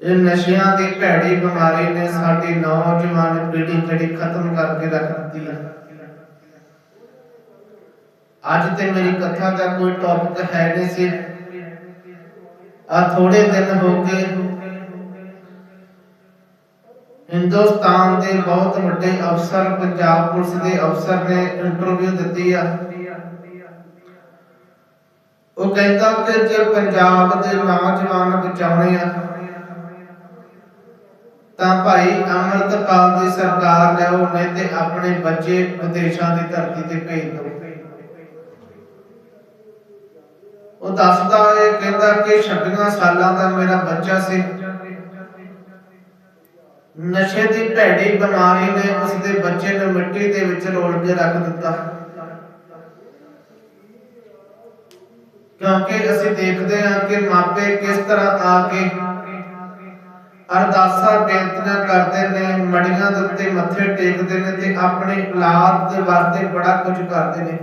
ਇਹ ਨਸ਼ਿਆਂ ਦੀ ਭੈੜੀ ਬਿਮਾਰੀ ਨੇ ਸਾਡੀ ਨੌਜਵਾਨ ਪੀੜ੍ਹੀ ਜਿਹੜੀ ਖਤਮ ਕਰਕੇ ਰੱਖ ਦਿੱਤੀ ਹੈ। ਅੱਜ ਤੇ ਮੇਰੀ ਕਥਾ ਦਾ ਕੋਈ ਟੌਪਿਕ ਹੈ ਨਹੀਂ ਸੀ। ਆ ਥੋੜੇ ਦਿਨ ਹੋ ਗਏ। ਹਿੰਦੁਸਤਾਨ ਦੇ ਬਹੁਤ ਵੱਡੇ ਅਫਸਰ, ਪੰਜਾਬ ਪੁਲਿਸ ਦੇ ਅਫਸਰ ਨੇ ਇੰਟਰਵਿਊ ਦਿੱਤੀ ਆ। ਉਹ ਕਹਿੰਦਾ ਕਿ ਜੇ ਪੰਜਾਬ ਦੇ ਨੌਜਵਾਨ ਬਚਾਉਣੇ ਆ ਤਾਂ ਭਾਈ ਅੰਮ੍ਰਿਤਪਾਲ ਦੀ ਸਰਕਾਰ ਲਿਆਓ ਨਹੀਂ ਤੇ ਆਪਣੇ ਬੱਚੇ ਵਿਦੇਸ਼ਾਂ ਦੀ ਧਰਤੀ ਤੇ ਭੇਜ ਦਿਓ ਉਹ ਦੱਸਦਾ ਇਹ ਕਹਿੰਦਾ ਕਿ 26 ਸਾਲਾਂ ਦਾ ਮੇਰਾ ਬੱਚਾ ਸੀ। ਨਸ਼ੇ ਦੀ ਭੈੜੀ ਬਿਮਾਰੀ ਨੇ ਉਸ ਦੇ ਬੱਚੇ ਨੂੰ ਮਿੱਟੀ ਦੇ ਵਿੱਚ ਰੋਲ ਕੇ ਰੱਖ ਦਿੱਤਾ। ਕਿਉਂਕਿ ਅਸੀਂ ਦੇਖਦੇ ਹਾਂ ਕਿ ਮਾਪੇ ਕਿਸ ਤਰ੍ਹਾਂ ਆ ਕੇ ਅਰਦਾਸਾਂ ਬੇਨਤੀਆਂ ਕਰਦੇ ਨੇ, ਮੜੀਆਂ ਦੇ ਉੱਤੇ ਮੱਥੇ ਟੇਕਦੇ ਨੇ ਤੇ ਆਪਣੀ ਔਲਾਦ ਦੇ ਵਾਸਤੇ ਬੜਾ ਕੁਝ ਕਰਦੇ ਨੇ।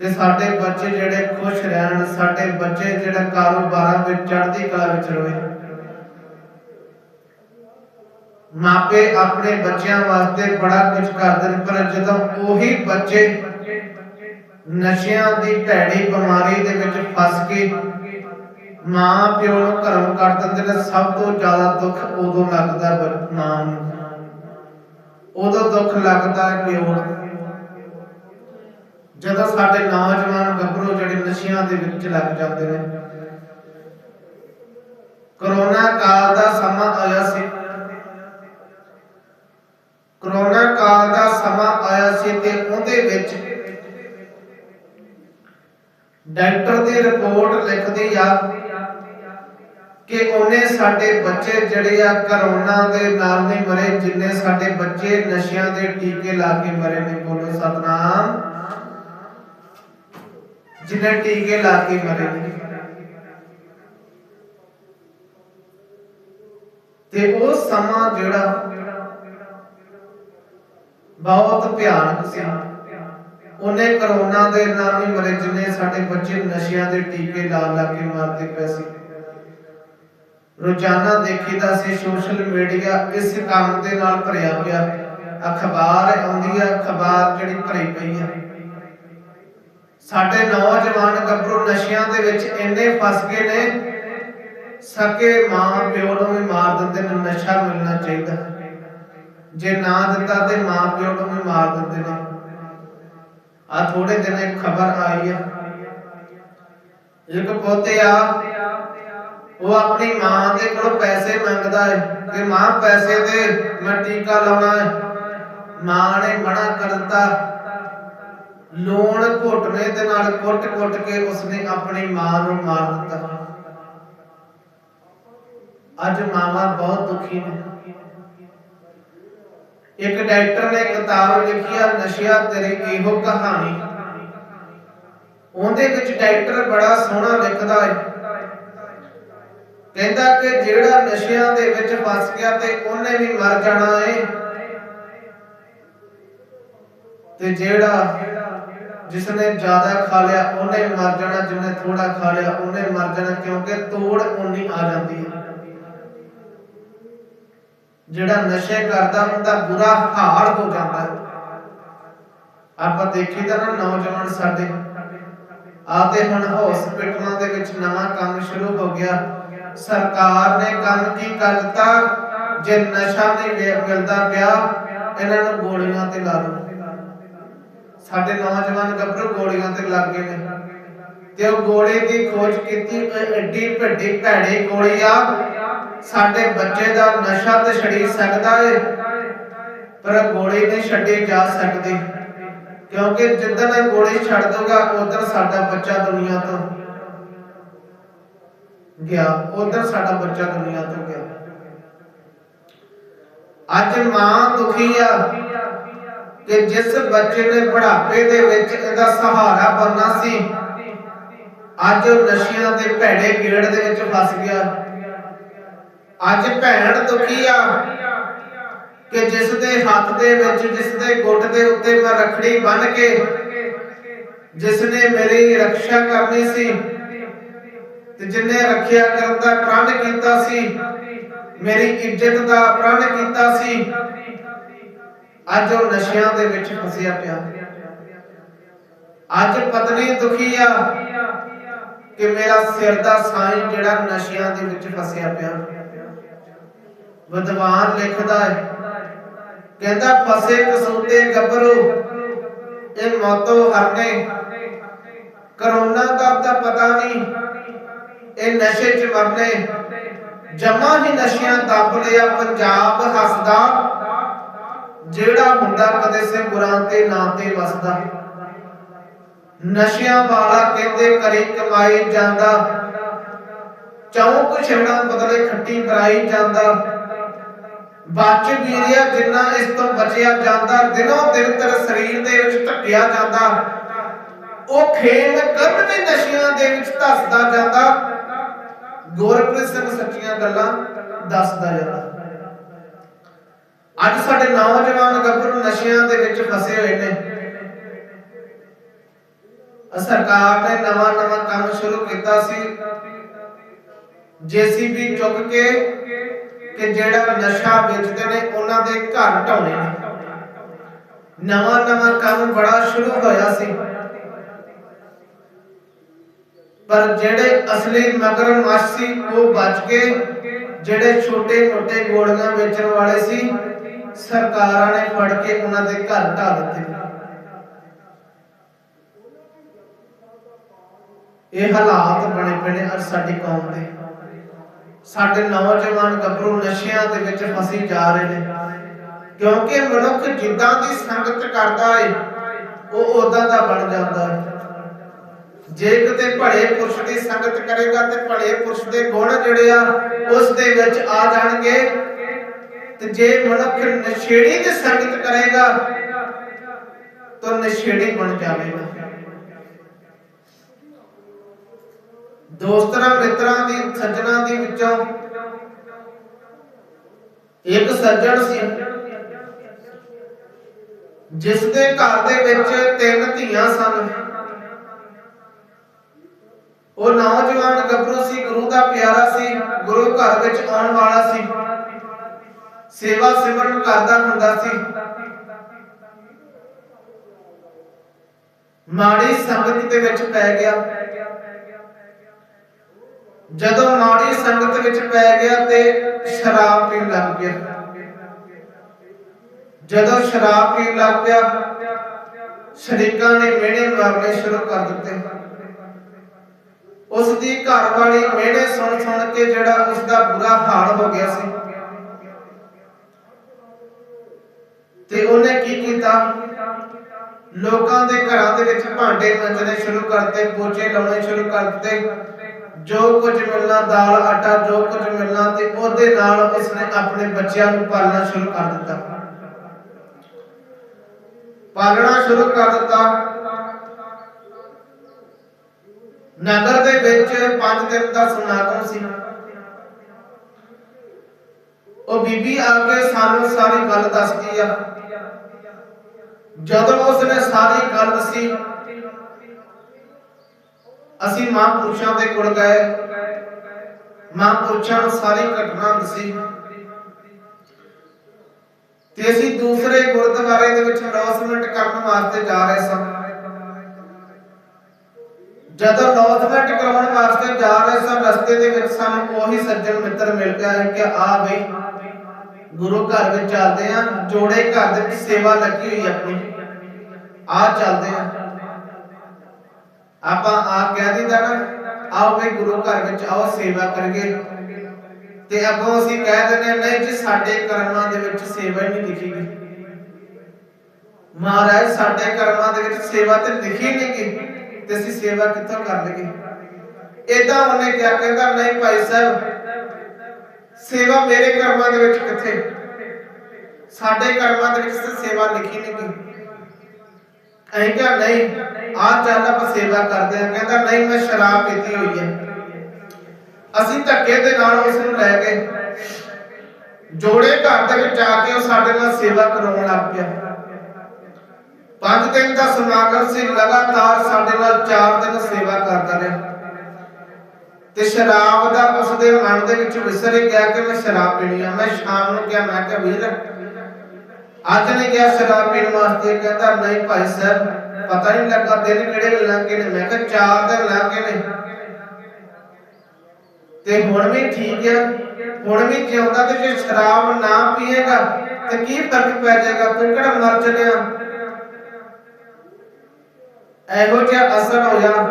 ਕਿ ਸਾਡੇ ਬੱਚੇ ਜਿਹੜੇ ਖੁਸ਼ ਰਹਿਣ, ਸਾਡੇ ਬੱਚੇ ਜਿਹੜਾ ਕਾਰੋਬਾਰਾਂ ਵਿੱਚ ਚੜ੍ਹਦੀ ਕਲਾ ਵਿੱਚ ਰਹੇ ਮਾਪੇ ਆਪਣੇ ਬੱਚਿਆਂ ਵਾਸਤੇ ਬੜਾ ਕੁਝ ਕਰਦੇ ਨੇ, ਪਰ ਜਦੋਂ ਉਹੀ ਬੱਚੇ ਨਸ਼ਿਆਂ ਦੀ ਭੈੜੀ ਬਿਮਾਰੀ ਦੇ ਵਿੱਚ ਫਸ ਕੇ ਮਾਂ ਪਿਓ ਨੂੰ ਘਰੋਂ ਕੱਢ ਦਿੰਦੇ ਨੇ, ਸਭ ਤੋਂ ਜ਼ਿਆਦਾ ਦੁੱਖ ਉਦੋਂ ਲੱਗਦਾ ਮਾਂ ਨੂੰ। ਉਦੋਂ ਦੁੱਖ ਲੱਗਦਾ ਹੈ ਪਿਓ ਨੂੰ। ਜਦੋਂ ਸਾਡੇ ਨੌਜਵਾਨ ਗੱਭਰੂ ਜਿਹੜੇ ਨਸ਼ਿਆਂ ਦੇ ਵਿੱਚ ਲੱਗ ਜਾਂਦੇ ਨੇ। ਕਰੋਨਾ ਕਾਲ ਦਾ ਸਮਾਂ ਆਇਆ ਸੀ। ਕਰੋਨਾ ਕਾਲ ਦਾ ਸਮਾਂ ਆਇਆ ਸੀ ਤੇ ਉਹਦੇ ਵਿੱਚ ਡਾਕਟਰ ਦੀ ਰਿਪੋਰਟ ਲਿਖਦੀ ਆ ਕਿ ਉਹਨੇ ਸਾਡੇ ਬੱਚੇ ਜਿਹੜੇ ਆ ਕਰੋਨਾ ਦੇ ਨਾਲ ਨਹੀਂ ਮਰੇ, ਜਿੰਨੇ ਸਾਡੇ ਬੱਚੇ ਨਸ਼ਿਆਂ ਦੇ ਟੀਕੇ ਲਾ ਕੇ ਮਰੇ ਨੇ, ਬੋਲੋ ਸਤਨਾਮ। ਜਿੰਨੇ ਟੀਕੇ ਲਾ ਕੇ ਮਰੇ ਨੇ। ਤੇ ਉਹ ਸਮਾਂ ਜਿਹੜਾ ਬਹੁਤ ਭਿਆਨਕ ਸੀ। ਉਹਨੇ ਕਰੋਨਾ ਦੇ ਨਾਲ ਨਹੀਂ ਮਰੇ, ਜਿੰਨੇ ਸਾਡੇ ਬੱਚੇ ਨਸ਼ਿਆਂ ਦੇ ਟੀਕੇ ਲਾ ਲਾ ਕੇ ਮਰਦੇ ਪਏ ਸੀ। ਰੋਜ਼ਾਨਾ ਦੇਖੀਦਾ ਸੀ ਸੋਸ਼ਲ ਮੀਡੀਆ ਇਸ ਕੰਮ ਦੇ ਨਾਲ ਭਰਿਆ ਪਿਆ ਅਖਬਾਰ ਆਉਂਦੀ ਆ, ਅਖਬਾਰ ਜਿਹੜੀ ਭਰੀ ਪਈ ਆ। ਸਾਡੇ ਨੌਜਵਾਨ ਗੱਭਰੂ ਨਸ਼ਿਆਂ ਦੇ ਵਿੱਚ ਇੰਨੇ ਫਸ ਗਏ ਨੇ, ਸਕੇ ਮਾਂ ਪਿਓ ਨੂੰ ਵੀ ਮਾਰ ਦਿੰਦੇ ਨੇ, ਨਸ਼ਾ ਮਿਲਣਾ ਚਾਹੀਦਾ। ਜੇ ਨਾ ਦਿੱਤਾ ਤੇ ਮਾਂ ਪਿਓ ਨੂੰ ਵੀ ਮਾਰ ਦਿੰਦੇ ਨੇ। ਆ ਥੋੜੇ ਦਿਨ ਖਬਰ ਆਈ ਆ। ਇੱਕ ਪੋਤੇ ਆ ਉਹ ਆਪਣੀ ਮਾਂ ਦੇ ਕੋਲ ਪੈਸੇ ਮੰਗਦਾ ਹੈ ਕਿ ਮਾਂ, ਪੈਸੇ ਦੇ, ਮੈਂ ਟੀਕਾ ਲਾਉਣਾ ਹੈ। ਮਾਂ ਨੇ ਮਨਾ ਕਰ ਲੂਣ ਘੁੱਟਣੇ ਦੇ ਨਾਲ ਕੁੱਟ-ਕੁੱਟ ਕੇ ਉਸਨੇ ਆਪਣੀ ਮਾਂ ਨੂੰ ਮਾਰ ਦਿੱਤਾ। ਅੱਜ ਮਾਵਾਂ ਬਹੁਤ ਦੁਖੀ ਨੇ। ਇੱਕ ਡਾਕਟਰ ਨੇ ਕਿਤਾਬ ਲਿਖੀ ਆ, ਨਸ਼ਿਆ ਤੇਰੀ ਇਹੋ ਕਹਾਣੀ। ਉਹਦੇ ਵਿੱਚ ਡਾਕਟਰ ਬੜਾ ਸੋਹਣਾ ਲਿਖਦਾ ਹੈ। ਕਹਿੰਦਾ ਕਿ ਜਿਹੜਾ ਨਸ਼ਿਆਂ ਦੇ ਵਿੱਚ ਫਸ ਗਿਆ ਤੇ ਉਹਨੇ ਵੀ ਮਰ ਜਾਣਾ ਏ। ਤੇ ਜਿਹੜਾ ਜਿਸਨੇ ਜ਼ਿਆਦਾ ਖਾ ਲਿਆ, ਉਹਨੇ ਮਰ ਜਾਣਾ। ਜਿਹਨੇ ਥੋੜਾ ਖਾ ਲਿਆ, ਉਹਨੇ ਮਰ ਜਾਣਾ, ਕਿਉਂਕਿ ਤੋੜ ਉਨੀ ਆ ਜਾਂਦੀ ਹੈ ਜਿਹੜਾ ਨਸ਼ੇ ਕਰਦਾ ਹੁੰਦਾ, ਬੁਰਾ ਹਾਲ ਹੋ ਜਾਂਦਾ ਹੈ ਆਪਾਂ ਦੇਖੀਦਾ ਨਾ ਨੌਜਵਾਨ ਸਾਡੇ। ਤੇ ਹੁਣ ਹਸਪੀਟਲਾਂ ਦੇ ਵਿੱਚ ਨਵਾਂ ਕੰਮ ਸ਼ੁਰੂ ਹੋ ਗਿਆ। ਸਰਕਾਰ ਨੇ ਕੰਮ ਕੀ ਕਰ ਜੇ ਨਸ਼ਾ ਨਹੀਂ ਵੇ- ਪਿਆ, ਇਹਨਾਂ ਨੂੰ ਗੋਲੀਆਂ ਤੇ ਲਾ ਦਿਓ ਸਾਡੇ ਨੌਜਵਾਨ ਗੱਭਰੂ ਗੋਲੀਆਂ ਤੇ ਲੱਗ ਗਏ ਨੇ। ਤੇ ਉਹ ਗੋਲੀ ਦੀ ਖੋਜ ਕੀਤੀ ਐਡੀ ਵੱਡੀ ਭੈੜੀ ਗੋਲੀ ਆ। ਸਾਡੇ ਬੱਚੇ ਦਾ ਨਸ਼ਾ ਤੇ ਛੜੀ ਸਕਦਾ ਏ, ਪਰ ਗੋਲੀ ਨਹੀਂ ਛੱਡੀ ਜਾ ਸਕਦੀ। ਕਿਉਂਕਿ ਜਿੱਦਣ ਇਹ ਗੋਲੀ ਛੱਡ ਦੋਗਾ ਉਧਰ ਸਾਡਾ ਬੱਚਾ ਦੁਨੀਆ ਤੋਂ ਗਿਆ, ਉਧਰ ਸਾਡਾ ਬੱਚਾ ਦੁਨੀਆ ਤੋਂ ਗਿਆ। ਅੱਜ ਮਾਂ ਦੁਖੀ ਆ ਕਿ ਜਿਸ ਬੱਚੇ ਨੇ ਬੁਢਾਪੇ ਦੇ ਵਿੱਚ ਇਹਦਾ ਸਹਾਰਾ ਬਣਨਾ ਸੀ, ਅੱਜ ਉਹ ਨਸ਼ਿਆਂ ਦੇ ਭੈੜੇ ਗੇੜ ਦੇ ਵਿੱਚ ਫਸ ਗਿਆ। ਅੱਜ ਭੈਣ ਦੁਖੀ ਆ ਕਿ ਜਿਸ ਦੇ ਹੱਥ ਦੇ ਵਿੱਚ ਜਿਸ ਦੇ ਗੁੱਟ ਦੇ ਉੱਤੇ ਮੈਂ ਰਖੜੀ ਬੰਨ ਕੇ ਜਿਸ ਨੇ ਮੇਰੀ ਰੱਖਿਆ ਕਰਨੀ ਸੀ ਤੇ ਜਿਨੇ ਰੱਖਿਆ ਕਰਨ ਦਾ ਪ੍ਰਣ ਕੀਤਾ ਸੀ, ਮੇਰੀ ਇੱਜ਼ਤ ਦਾ ਪ੍ਰਣ ਕੀਤਾ ਸੀ, ਅੱਜ ਉਹ ਨਸ਼ਿਆਂ ਦੇ ਵਿੱਚ ਫਸਿਆ ਪਿਆ। ਅੱਜ ਪਤਨੀ ਦੁਖੀ ਆ ਕਿ ਮੇਰਾ ਸਿਰ ਦਾ ਸਾਈਂ ਜਿਹੜਾ ਨਸ਼ਿਆਂ ਦੇ ਵਿੱਚ ਫਸਿਆ ਪਿਆ। ਵਿਦਵਾਨ ਲਿਖਦਾ ਹੈ, ਕਹਿੰਦਾ, ਫਸੇ ਕਸੂਤੇ ਗੱਭਰੂ, ਇਹ ਮੌਤੋਂ ਹਰਨੇ। ਕਰੋਨਾ ਦਾ ਤਾਂ ਪਤਾ ਨਹੀਂ ਇਹ ਨਸ਼ੇ 'ਚ ਮਰਨੇ ਜਮਾ ਹੀ ਨਸ਼ਿਆਂ ਦੱਬ ਲਿਆ ਪੰਜਾਬ ਹੱਸਦਾ। ਜਿਹੜਾ ਹੁੰਦਾ ਕਦੇ ਸੇ ਗੁਰਾਂ ਤੇ ਨਾਂ ਤੇ ਵਸਦਾ। ਨਸ਼ਿਆਂ ਵਾਲਾ ਕਹਿੰਦੇ ਕਰੀ ਕਮਾਈ ਜਾਂਦਾ। ਚੌਂਕ ਛੇੜਾ ਬਦਲੇ ਖੱਟੀ ਕਰਾਈ ਜਾਂਦਾ। ਬਚ ਵੀਰਿਆ ਜਿੰਨਾ ਇਸ ਤੋਂ ਬਚਿਆ ਜਾਂਦਾ, ਦਿਨੋਂ ਦਿਨ ਤੇਰੇ ਸਰੀਰ ਦੇ ਵਿੱਚ ਧੱਕਿਆ ਜਾਂਦਾ। ਉਹ ਖੇਮ ਕਰਨ ਵੀ ਨਸ਼ਿਆਂ ਦੇ ਵਿੱਚ ਧਸਦਾ ਜਾਂਦਾ। ਗੁਰਪ੍ਰੀਤ ਸਿੰਘ ਸੱਚੀਆਂ ਗੱਲਾਂ ਦੱਸਦਾ ਜਾਂਦਾ ਅੱਜ ਸਾਡੇ ਨੌਜਵਾਨ ਗੱਭਰੂ ਨਸ਼ਿਆਂ ਦੇ ਵਿੱਚ ਫਸੇ ਹੋਏ ਨੇ। ਸਰਕਾਰ ਨੇ ਨਵਾਂ ਨਵਾਂ ਕੰਮ ਸ਼ੁਰੂ ਕੀਤਾ ਸੀ। ਜੀਸੀਬੀ ਚੁੱਕ ਕੇ ਕਿ ਜਿਹੜਾ ਨਸ਼ਾ ਵੇਚਦੇ ਨੇ, ਉਹਨਾਂ ਦੇ ਘਰ ਢਾਉਣੇ ਨੇ। ਨਵਾਂ ਨਵਾਂ ਕੰਮ ਬੜਾ ਸ਼ੁਰੂ ਹੋਇਆ ਸੀ। ਪਰ ਜਿਹੜੇ ਅਸਲੀ ਮਗਰਮੱਛ ਸੀ, ਉਹ ਬਚ ਕੇ ਜਿਹੜੇ ਛੋਟੇ ਮੋਟੇ ਗੋਲੀਆਂ ਵੇਚਣ ਵਾਲੇ ਸੀ, ਸਰਕਾਰਾਂ ਨੇ ਫੜ ਕੇ ਉਹਨਾਂ ਦੇ ਘਰ ਢਾ ਦਿੱਤੇ। ਇਹ ਹਾਲਾਤ ਬਣੇ ਪਏ ਨੇ ਅੱਜ ਸਾਡੀ ਕੌਮ ਦੇ। ਸਾਡੇ ਨੌਜਵਾਨ ਗੱਭਰੂ ਨਸ਼ਿਆਂ ਦੇ ਵਿੱਚ ਫਸੀ ਜਾ ਰਹੇ ਨੇ। ਕਿਉਂਕਿ ਮਨੁੱਖ ਜਿੱਦਾਂ ਦੀ ਸੰਗਤ ਕਰਦਾ ਏ, ਉਹ ਉਦਾਂ ਦਾ ਬਣ ਜਾਂਦਾ ਹੈ ਜੇ ਕਿਤੇ ਭਲੇ ਪੁਰਸ਼ ਦੀ ਸੰਗਤ ਕਰੇਗਾ ਤੇ ਭਲੇ ਪੁਰਸ਼ ਦੇ ਗੁਣ ਜਿਹੜੇ ਆ, ਉਸ ਦੇ ਵਿੱਚ ਆ ਜਾਣਗੇ। ਤੇ ਜੇ ਮਨੁੱਖ ਨਸ਼ੇੜੀ ਦੀ ਸੰਗਤ ਕਰੇਗਾ, ਤਾਂ ਨਸ਼ੇੜੀ ਬਣ ਜਾਵੇਗਾ। ਦੋਸਤਾਂ, ਮਿੱਤਰਾਂ ਦੀ, ਸੱਜਣਾ ਦੀ ਵਿੱਚੋਂ ਇੱਕ ਸੱਜਣ ਸੀ। ਜਿਸ ਦੇ ਘਰ ਦੇ ਵਿੱਚ ਤਿੰਨ ਧੀਆਂ ਸਨ। ਉਹ ਨੌਜਵਾਨ ਗੱਭਰੂ ਸੀ, ਗੁਰੂ ਦਾ ਪਿਆਰਾ ਸੀ, ਗੁਰੂ ਘਰ ਵਿੱਚ ਆਉਣ ਵਾਲਾ ਸੀ। ਸੇਵਾ ਸਿਮਰਨ ਕਰਦਾ ਹੁੰਦਾ ਸੀ। ਮਾੜੀ ਸੰਗਤ ਦੇ ਵਿੱਚ ਪੈ ਗਿਆ। ਜਦੋਂ ਮਾੜੀ ਸੰਗਤ ਵਿੱਚ ਪੈ ਗਿਆ ਤੇ ਸ਼ਰਾਬ ਪੀਣ ਲੱਗ ਗਿਆ। ਜਦੋਂ ਸ਼ਰਾਬ ਪੀਣ ਲੱਗ ਪਿਆ ਸ਼ਰੀਕਾਂ ਨੇ ਮਿਹਣੇ ਮਾਰਨੇ ਸ਼ੁਰੂ ਕਰ ਦਿੱਤੇ। ਉਸ ਦੀ ਘਰ ਵਾਲੀ ਮਿਹਣੇ ਸੁਣ ਸੁਣ ਕੇ ਜਿਹੜਾ ਉਸ ਦਾ ਬੁਰਾ ਹਾਲ ਹੋ ਗਿਆ ਸੀ। ਤੇ ਉਹਨੇ ਕੀ ਕੀਤਾ? ਲੋਕਾਂ ਦੇ ਘਰਾਂ ਦੇ ਵਿੱਚ ਭਾਂਡੇ ਮਾਂਜਣੇ ਸ਼ੁਰੂ ਕਰਤੇ, ਪੋਚੇ ਲਾਉਣੇ ਸ਼ੁਰੂ ਕਰ ਜੋ ਕੁਝ ਮਿਲਣਾ, ਦਾਲ, ਆਟਾ, ਜੋ ਕੁਝ ਮਿਲਣਾ ਤੇ ਉਹਦੇ ਨਾਲ ਉਸਨੇ ਆਪਣੇ ਬੱਚਿਆਂ ਨੂੰ ਪਾਲਣਾ ਸ਼ੁਰੂ ਕਰ ਦਿੱਤਾ। ਪਾਲਣਾ ਸ਼ੁਰੂ ਕਰ ਦਿੱਤਾ। ਨਗਰ ਦੇ ਵਿੱਚ ਪੰਜ ਦਿਨ ਦਾ ਸਮਾਗਮ ਸੀ? ਉਹ ਬੀਬੀ ਆ ਕੇ ਸਾਨੂੰ ਸਾਰੀ ਗੱਲ ਦੱਸਦੀ ਆ। ਜਦੋਂ ਉਸਨੇ ਸਾਰੀ ਗੱਲ ਦੱਸੀ, ਅਸੀਂ ਮਹਾਂਪੁਰਸ਼ਾਂ ਦੇ ਕੋਲ ਗਏ। ਮਹਾਂਪੁਰਸ਼ਾਂ ਨੂੰ ਸਾਰੀ ਘਟਨਾ ਦੱਸੀ। ਤੇ ਅਸੀਂ ਦੂਸਰੇ ਗੁਰਦੁਆਰੇ ਦੇ ਵਿੱਚ ਅਨਾਉਂਸਮੈਂਟ ਕਰਨ ਵਾਸਤੇ ਜਾ ਰਹੇ ਸਾਂ। ਜਦੋਂ ਅਨਾਉਂਸਮੈਂਟ ਕਰਾਉਣ ਵਾਸਤੇ ਜਾ ਰਹੇ ਸਾਂ ਰਸਤੇ ਦੇ ਵਿੱਚ ਸਾਨੂੰ ਉਹੀ ਸੱਜਣ ਮਿੱਤਰ ਮਿਲ ਗਿਆ ਕਿ ਆ ਬਈ, ਗੁਰੂ ਘਰ ਵਿੱਚ ਚੱਲਦੇ ਆ ਜੋੜੇ ਘਰ ਦੇ ਵਿੱਚ ਸੇਵਾ ਲੱਗੀ ਹੋਈ ਆਪਣੀ। ਆ ਚੱਲਦੇ ਆ ਆਪਾਂ ਆ ਕਹਿ ਦਿੰਦਾ ਨਾ, ਆਓ ਵੀ ਗੁਰੂ ਘਰ ਵਿੱਚ ਆਓ, ਸੇਵਾ ਕਰੀਏ। ਤੇ ਅੱਗੋਂ ਅਸੀਂ ਕਹਿ ਦਿੰਦੇ ਨਹੀਂ ਜੀ, ਸਾਡੇ ਕਰਮਾਂ ਦੇ ਵਿੱਚ ਸੇਵਾ ਹੀ ਨਹੀਂ ਲਿਖੀ ਗਈ। ਮਹਾਰਾਜ, ਸਾਡੇ ਕਰਮਾਂ ਦੇ ਵਿੱਚ ਸੇਵਾ ਤੇ ਲਿਖੀ ਨਹੀਂ ਗਈ। ਤੇ ਅਸੀਂ ਸੇਵਾ ਕਿੱਥੋਂ ਕਰ ਲਈਏ ਇਦਾਂ ਉਹਨੇ ਕਿਹਾ, ਕਹਿੰਦਾ, ਨਹੀਂ ਭਾਈ ਸਾਹਿਬ, ਸੇਵਾ ਮੇਰੇ ਕਰਮਾਂ ਦੇ ਵਿੱਚ ਕਿੱਥੇ? ਸਾਡੇ ਕਰਮਾਂ ਦੇ ਵਿੱਚ ਸੇਵਾ ਲਿਖੀ ਨਹੀਂ ਗਈ। ਐਂ ਕਿਹਾ, ਨਹੀਂ ਆ ਚੱਲ ਆਪਾਂ ਸੇਵਾ ਕਰਦੇ ਆ ਕਹਿੰਦਾ, ਨਹੀਂ, ਮੈਂ ਸ਼ਰਾਬ ਪੀਤੀ ਹੋਈ ਹੈ। ਅਸੀਂ ਧੱਕੇ ਦੇ ਨਾਲ ਉਸ ਨੂੰ ਲੈ ਗਏ। ਜੋੜੇ ਘਰ ਦੇ ਵਿੱਚ ਆ ਕੇ ਉਹ ਸਾਡੇ ਨਾਲ ਸੇਵਾ ਕਰਾਉਣ ਲੱਗ ਪਿਆ। ਪੰਜ ਦਿਨ ਦਾ ਸਮਾਗਮ ਸੀ, ਲਗਾਤਾਰ ਸਾਡੇ ਨਾਲ 4 ਦਿਨ ਸੇਵਾ ਕਰਦਾ ਰਿਹਾ। ਤੇ ਸ਼ਰਾਬ ਦਾ ਉਸਦੇ ਮਨ ਦੇ ਵਿੱਚ ਵਿਸਰ ਗਿਆ ਕਿ ਮੈਂ ਸ਼ਰਾਬ ਪੀਣੀ ਆ। ਮੈਂ ਸ਼ਾਮ ਨੂੰ ਕਿਹਾ, ਮੈਂ ਕਿਹਾ, ਵੀਰ, ਅੱਜ ਨਹੀਂ ਗਿਆ ਸ਼ਰਾਬ ਪੀਣ ਵਾਸਤੇ। ਕਹਿੰਦਾ, ਨਹੀਂ ਭਾਈ ਸਾਹਿਬ, ਪਤਾ ਨਹੀਂ ਲੱਗਾ ਦਿਨ ਕਿਹੜੇ ਲੰਘੇ ਨੇ। ਮੈਂ ਕਿਹਾ, ਚਾਰ ਦਿਨ ਲੰਘੇ ਨੇ। ਤੇ ਹੁਣ ਵੀ ਠੀਕ ਆ। ਹੁਣ ਵੀ ਜਿਉਂਦਾ ਤੇ ਜੇ ਸ਼ਰਾਬ ਨਾ ਪੀਏਗਾ, ਤੇ ਕੀ ਫ਼ਰਕ ਪੈ ਜਾਏਗਾ? ਤੂੰ ਮਰ ਚੱਲਿਆ ਇਹੋ ਜਿਹਾ ਅਸਰ ਹੋਇਆ।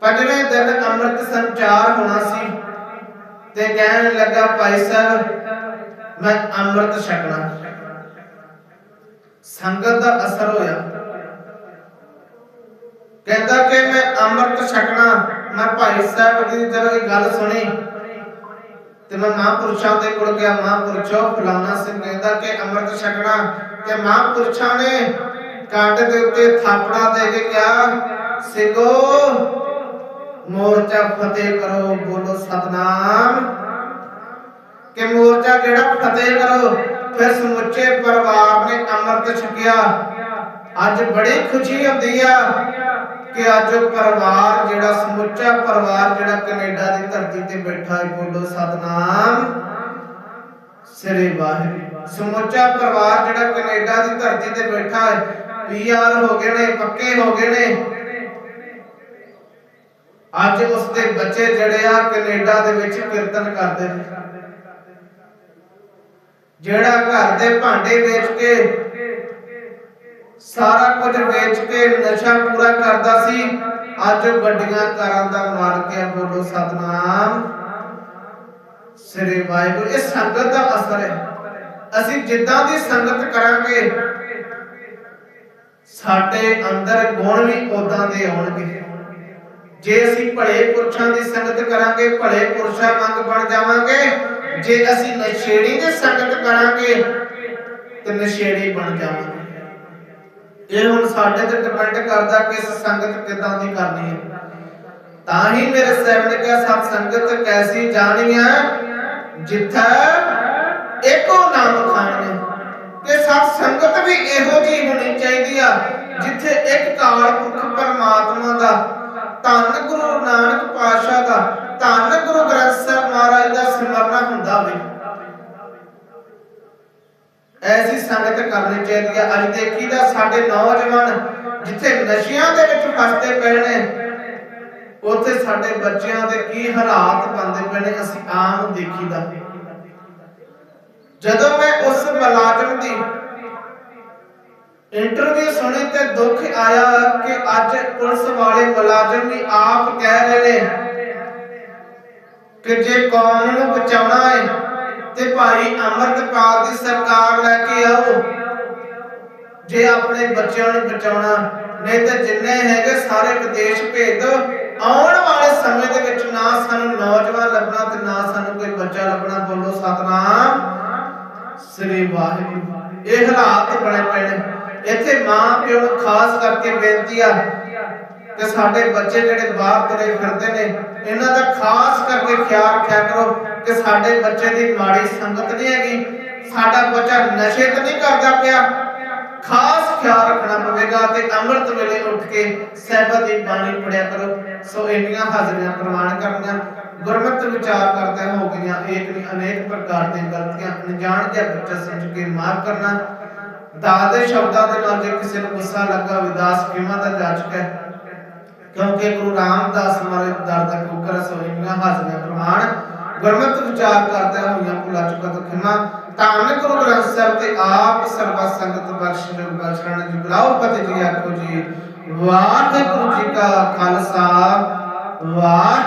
ਪੰਜਵੇਂ ਦਿਨ ਅੰਮ੍ਰਿਤ ਸੰਚਾਰ ਹੋਣਾ ਸੀ ਤੇ ਕਹਿਣ ਲੱਗਾ, ਭਾਈ ਸਾਹਿਬ, ਮੈਂ ਅੰਮ੍ਰਿਤ ਛਕਣਾ। ਸੰਗਤ ਦਾ ਅਸਰ ਹੋਇਆ। ਕਹਿੰਦਾ ਕਿ ਮੈਂ ਅੰਮ੍ਰਿਤ ਛਕਣਾ। ਮੈਂ ਭਾਈ ਸਾਹਿਬ ਦੀ ਜਦੋਂ ਇਹ ਗੱਲ ਸੁਣੀ ਤੇ ਮੈਂ ਮਹਾਂਪੁਰਸ਼ਾਂ ਦੇ ਕੋਲ ਗਿਆ। ਮਹਾਂਪੁਰਸ਼ੋ ਫਲਾਣਾ ਸਿੰਘ ਕਹਿੰਦਾ ਕਿ ਅੰਮ੍ਰਿਤ ਛਕਣਾ। ਤੇ ਮਹਾਂਪੁਰਸ਼ਾਂ ਨੇ ਕੰਡ ਦੇ ਉੱਤੇ ਥਾਪੜਾ ਦੇ ਕੇ ਕਿਹਾ ਸਿੰਘੋ ਮੋਰਚਾ ਫਤਿਹ ਕਰੋ, ਬੋਲੋ ਸਤਨਾਮ। ਕਿ ਮੋਰਚਾ ਜਿਹੜਾ ਫਤਿਹ ਕਰੋ। ਫਿਰ ਸਮੁੱਚੇ ਪਰਿਵਾਰ ਨੇ ਅੰਮ੍ਰਿਤ ਛਕਿਆ। ਅੱਜ ਬੜੀ ਖੁਸ਼ੀ ਹੁੰਦੀ ਆ ਕਿ ਅੱਜ ਉਹ ਪਰਿਵਾਰ ਜਿਹੜਾ, ਸਮੁੱਚਾ ਪਰਿਵਾਰ ਜਿਹੜਾ ਕੈਨੇਡਾ ਦੀ ਧਰਤੀ ਤੇ ਬੈਠਾ ਹੈ, ਬੋਲੋ ਸਤਨਾਮ। ਸ੍ਰੀ ਵਾਹਿਗੁਰੂ। ਸਮੁੱਚਾ ਪਰਿਵਾਰ ਜਿਹੜਾ ਕੈਨੇਡਾ ਦੀ ਧਰਤੀ ਤੇ ਬੈਠਾ ਹੈ ਪੀਆਰ ਹੋ ਗਏ ਨੇ, ਪੱਕੇ ਹੋ ਗਏ ਨੇ। ਅੱਜ ਉਸ ਦੇ ਬੱਚੇ ਜਿਹੜੇ ਆ, ਕੈਨੇਡਾ ਦੇ ਵਿੱਚ ਕੀਰਤਨ ਕਰਦੇ ਨੇ। ਜਿਹੜਾ ਘਰ ਦੇ ਭਾਂਡੇ ਵੇਚ ਕੇ, ਸਾਰਾ ਕੁਝ ਵੇਚ ਕੇ ਨਸ਼ਾ ਪੂਰਾ ਕਰਦਾ ਸੀ, ਅੱਜ ਵੱਡੀਆਂ ਗੱਡੀਆਂ ਕਾਰਾਂ ਦਾ ਮਾਲਕ ਹੈ, ਬੋਲੋ ਸਤਨਾਮ। ਸ੍ਰੀ ਵਾਹਿਗੁਰੂ, ਇਹ ਸੰਗਤ ਦਾ ਅਸਰ ਹੈ। ਅਸੀਂ ਜਿੱਦਾਂ ਦੀ ਸੰਗਤ ਕਰਾਂਗੇ ਸਾਡੇ ਅੰਦਰ ਗੁਣ ਵੀ ਉਦਾਂ ਦੇ ਆਉਣਗੇ। ਜੇ ਅਸੀਂ ਭਲੇ ਪੁਰਸ਼ਾਂ ਦੀ ਸੰਗਤ ਕਰਾਂਗੇ, ਭਲੇ ਪੁਰਸ਼ਾਂ ਵਾਂਗ ਬਣ ਜਾਵਾਂਗੇ। ਜੇ ਅਸੀਂ ਨਸ਼ੇੜੀ ਦੀ ਸੰਗਤ ਕਰਾਂਗੇ, ਤੇ ਨਸ਼ੇੜੀ ਬਣ ਜਾਵਾਂਗੇ। ਇਹ ਹੁਣ ਸਾਡੇ ਤੇ ਡਿਪੈਂਡ ਕਰਦਾ ਕਿ ਸੰਗਤ ਕਿਦਾਂ ਦੀ ਕਰਨੀ ਹੈ। ਤਾਂ ਹੀ ਮੇਰੇ ਸਾਹਿਬ ਨੇ ਕਿਹਾ ਸਤ ਸੰਗਤ ਕੈਸੀ ਜਾਣੀ ਹੈ ਜਿੱਥੈ ਇੱਕੋ ਨਾਮ ਖਾਣੇ ਕਿ ਸਤ ਸੰਗਤ ਵੀ ਇਹੋ ਜਿਹੀ ਹੋਣੀ ਚਾਹੀਦੀ ਆ, ਜਿੱਥੇ ਇੱਕ ਕਾਲ ਪੁਰਖ ਪਰਮਾਤਮਾ ਦਾ, ਧੰਨ ਗੁਰੂ ਨਾਨਕ ਪਾਤਸ਼ਾਹ ਦਾ, ਧੰਨ ਗੁਰੂ ਗ੍ਰੰਥ ਸਾਹਿਬ ਮਹਾਰਾਜ ਦਾ ਸਿਮਰਨਾ ਹੁੰਦਾ ਹੋਵੇ। ਐਸੀ ਸੰਗਤ ਕਰਨੀ ਚਾਹੀਦੀ ਹੈ ਅੱਜ ਦੇਖੀਦਾ ਸਾਡੇ ਨੌਜਵਾਨ ਜਿੱਥੇ ਨਸ਼ਿਆਂ ਦੇ ਵਿੱਚ ਫਸਦੇ ਪਏ ਨੇ, ਉੱਥੇ ਸਾਡੇ ਬੱਚਿਆਂ ਦੇ ਕੀ ਹਾਲਾਤ ਬਣਦੇ ਪਏ ਨੇ, ਅਸੀਂ ਆਮ ਦੇਖੀਦਾ ਜਦੋਂ ਮੈਂ ਉਸ ਮੁਲਾਜ਼ਮ ਦੀ ਇੰਟਰਵਿਊ ਸੁਣੀ ਤੇ ਦੁੱਖ ਆਇਆ ਕਿ ਅੱਜ ਪੁਲਿਸ ਵਾਲੇ ਮੁਲਾਜ਼ਮ ਵੀ ਆਪ ਕਹਿ ਰਹੇ ਨੇ ਕਿ ਜੇ ਕੌਮ ਨੂੰ ਬਚਾਉਣਾ ਹੈ ਤੇ ਭਾਈ ਅਮਰਤਪਾਲ ਦੀ ਸਰਕਾਰ ਲੈ ਕੇ ਆਓ। ਜੇ ਆਪਣੇ ਬੱਚਿਆਂ ਨੂੰ ਬਚਾਉਣਾ, ਨਹੀਂ ਤਾਂ ਜਿੰਨੇ ਹੈਗੇ ਸਾਰੇ ਵਿਦੇਸ਼ ਭੇਜ ਦੋ ਆਉਣ ਵਾਲੇ ਸਮੇਂ ਦੇ ਵਿੱਚ ਨਾ ਸਾਨੂੰ ਨੌਜਵਾਨ ਲੱਭਣਾ ਤੇ ਨਾ ਸਾਨੂੰ ਕੋਈ ਬੱਚਾ ਲੱਭਣਾ, ਬੋਲੋ ਸਤਨਾਮ। ਸ੍ਰੀ ਵਾਹਿਗੁਰੂ। ਇਹ ਹਾਲਾਤ ਬਣੇ ਪਏ ਇੱਥੇ ਮਾਂ ਪਿਓ ਨੂੰ ਖਾਸ ਕਰਕੇ ਬੇਨਤੀ ਆ ਕਿ ਸਾਡੇ ਬੱਚੇ ਜਿਹੜੇ ਬਾਹਰ ਤੁਰੇ ਫਿਰਦੇ ਨੇ, ਇਹਨਾਂ ਦਾ ਖਾਸ ਕਰਕੇ ਖਿਆਲ ਰੱਖਿਆ ਕਰੋ ਕਿ ਸਾਡੇ ਬੱਚੇ ਦੀ ਮਾੜੀ ਸੰਗਤ ਨਹੀਂ ਹੈਗੀ। ਸਾਡਾ ਬੱਚਾ ਨਸ਼ੇ ਤੇ ਨਹੀਂ ਕਰਦਾ ਪਿਆ। ਖਾਸ ਖਿਆਲ ਰੱਖਣਾ ਪਵੇਗਾ ਤੇ ਅੰਮ੍ਰਿਤ ਵੇਲੇ ਉੱਠ ਕੇ ਸਹਿਬਤ ਦੀ ਬਾਣੀ ਪੜਿਆ ਕਰੋ। ਸੋ ਇੰਨੀਆਂ ਹਾਜ਼ਰੀਆਂ ਪ੍ਰਵਾਨ ਕਰਨੀਆਂ। ਗੁਰਮਤਿ ਵਿਚਾਰ ਕਰਦੇ ਹੋ ਗਈਆਂ, ਏਕ ਨਹੀਂ, ਅਨੇਕ ਪ੍ਰਕਾਰ ਦੀਆਂ ਗਲਤੀਆਂ, ਅਣਜਾਣ ਜਿਹਾ ਬੱਚਾ ਸਮਝ ਕੇ ਮਾਫ ਕਰਨਾ। ਦਾਸ ਦੇ ਸ਼ਬਦਾਂ ਦੇ ਨਾਲ ਜੇ ਕਿਸੇ ਨੂੰ ਗੁੱਸਾ ਲੱਗਾ ਵਿਦਾਸ ਕਿਵਾਂ ਦਾ ਜਾਚਕ ਹੈ? ਕਿਉਂਕਿ ਗੁਰੂ ਰਾਮਦਾਸ ਮਾਰੇ ਦਰ ਦਾ ਕੁਕਰ ਸੋਈਆਂ ਹਾਜ਼ਰੀਆਂ ਪ੍ਰਮਾਣ ਗੁਰਮਤਿ ਵਿਚਾਰ ਕਰਦੇ ਹੋਈਆਂ ਭੁਲਾ ਚੁੱਕਾ ਤਾਂ ਖਿਮਾ ਧੰਨ ਗੁਰੂ ਗ੍ਰੰਥ ਸਾਹਿਬ ਤੇ ਆਪ ਸਰਬ ਸੰਗਤ ਬਖਸ਼ ਦੇ ਬਖਸ਼ਣ ਜੀ ਬੁਲਾਓ, ਪਤੀ ਜੀ ਆਖੋ ਜੀ, ਵਾਹਿਗੁਰੂ ਜੀ ਕਾ ਖਾਲਸਾ, ਵਾਹਿਗੁਰੂ